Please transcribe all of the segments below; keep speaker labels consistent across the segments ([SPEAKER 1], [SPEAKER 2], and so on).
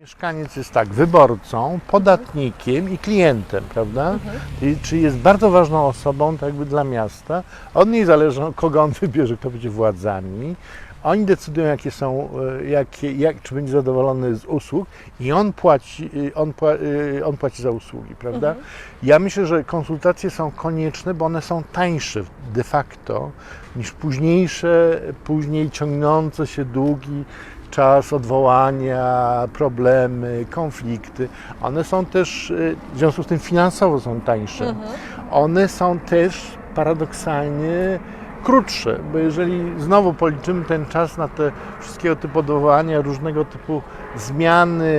[SPEAKER 1] Mieszkaniec jest tak, wyborcą, podatnikiem i klientem, prawda? I, czyli jest bardzo ważną osobą tak jakby dla miasta. Od niej zależy, kogo on wybierze, kto będzie władzami. Oni decydują, jakie są, e, jakie, jak, czy będzie zadowolony z usług i on płaci, y, on, pła- y, on płaci za usługi, prawda? Ja myślę, że konsultacje są konieczne, bo one są tańsze de facto niż późniejsze, później ciągnące się długi czas odwołania, problemy, konflikty. One są też, y, w związku z tym finansowo są tańsze. One są też paradoksalnie krótsze, bo jeżeli znowu policzymy ten czas na te wszystkiego typu odwołania, różnego typu zmiany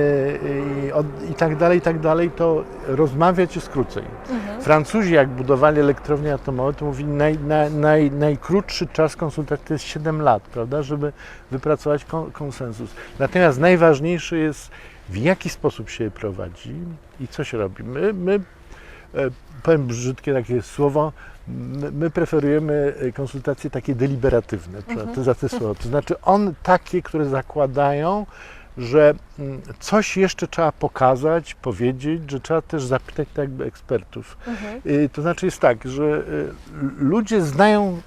[SPEAKER 1] i, od, i tak dalej, i tak dalej, to rozmawiać jest krócej. Francuzi, jak budowali elektrownie atomowe, to mówili, naj, naj, naj, najkrótszy czas konsultacji to jest 7 lat, prawda, żeby wypracować kon, konsensus. Natomiast najważniejsze jest, w jaki sposób się je prowadzi i co się robi. My, my powiem brzydkie takie słowo, my, my preferujemy e, konsultacje takie deliberatywne, mhm. za te słowo. To znaczy on takie, które zakładają, że mm, coś jeszcze trzeba pokazać, powiedzieć, że trzeba też zapytać tak jakby ekspertów. Y, To znaczy jest tak, że ludzie znają,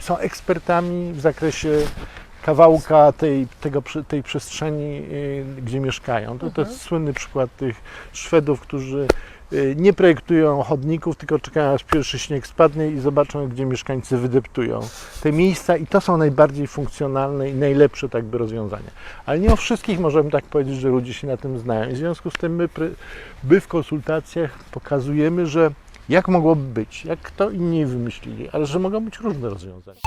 [SPEAKER 1] są ekspertami w zakresie kawałka tej, tego, tej przestrzeni, gdzie mieszkają. To, to jest słynny przykład tych Szwedów, którzy nie projektują chodników, tylko czekają aż pierwszy śnieg spadnie i zobaczą, gdzie mieszkańcy wydeptują te miejsca i to są najbardziej funkcjonalne i najlepsze tak by rozwiązania. Ale nie o wszystkich możemy tak powiedzieć, że ludzie się na tym znają. I w związku z tym my, my w konsultacjach pokazujemy, że jak mogłoby być, jak kto inni wymyślili, ale że mogą być różne rozwiązania.